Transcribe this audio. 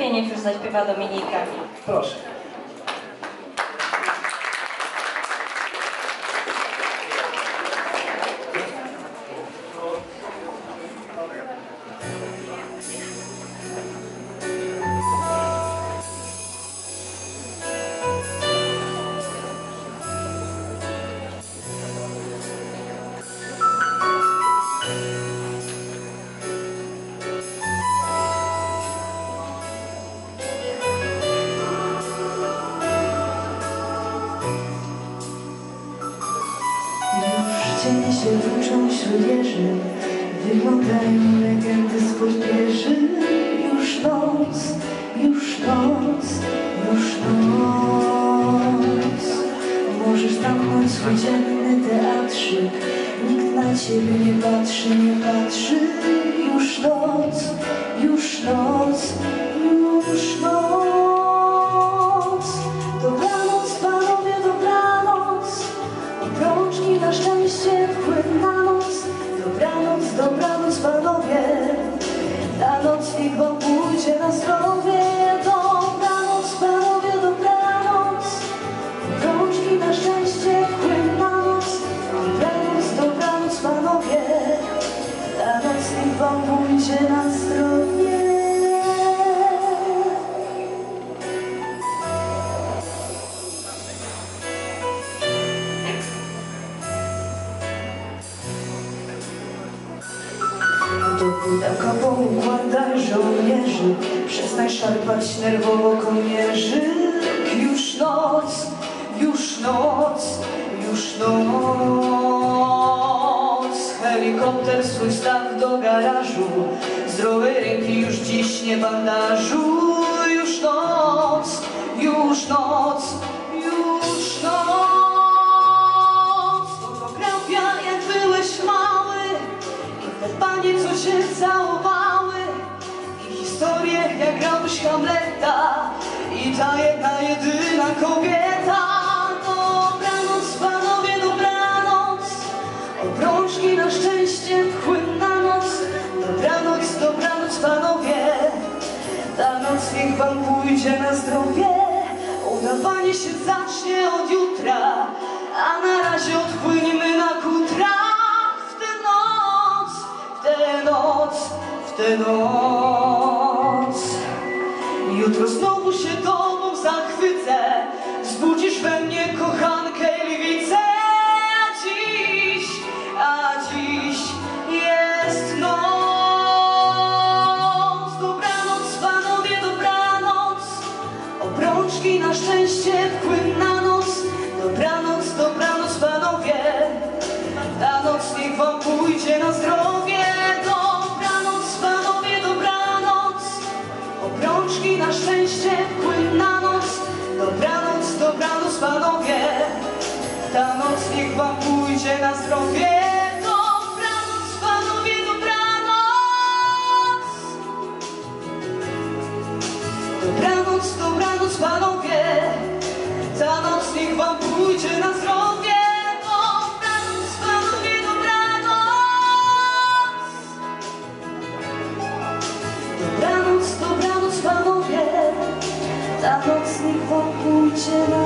wstępie niech już zaśpiewa Dominika. Proszę. Się włóczą wśród wieży, wyglądają legendy z podwieży. Już noc, już noc, już noc. Możesz zamknąć swój dzienny teatrzyk, nikt na ciebie nie patrzy, nie patrzy. Już Ta noc niech wam Pudełka poukładaj żołnierzy. Przestań szarpać nerwowo kołnierzyk Już noc, już noc, już noc. Helikopter swój staw do garażu. Zdrowej ręki już dziś nie bandażu. Już noc, już noc, panie, co się całowały. I historie, jak grałbyś Hamleta. I ta jedna, jedyna kobieta. Dobranoc, panowie, dobranoc. Obrączki na szczęście wpływ na noc. Dobranoc, dobranoc, panowie. Ta noc niech wam pójdzie na zdrowie. Udawanie się zacznie od jutra noc. Jutro znowu się tobą zachwycę. Wzbudzisz we mnie kochankę lwicę A dziś, a dziś jest noc. Dobranoc, panowie, dobranoc. Obrączki na szczęście wpływ Dobranoc, dobranoc, panowie. Ta noc niech wam pójdzie na zdrowie. Dobranoc, panowie, dobranoc. Dobranoc, dobranoc panowie. Ta noc niech wam pójdzie na zdrowie reaching know.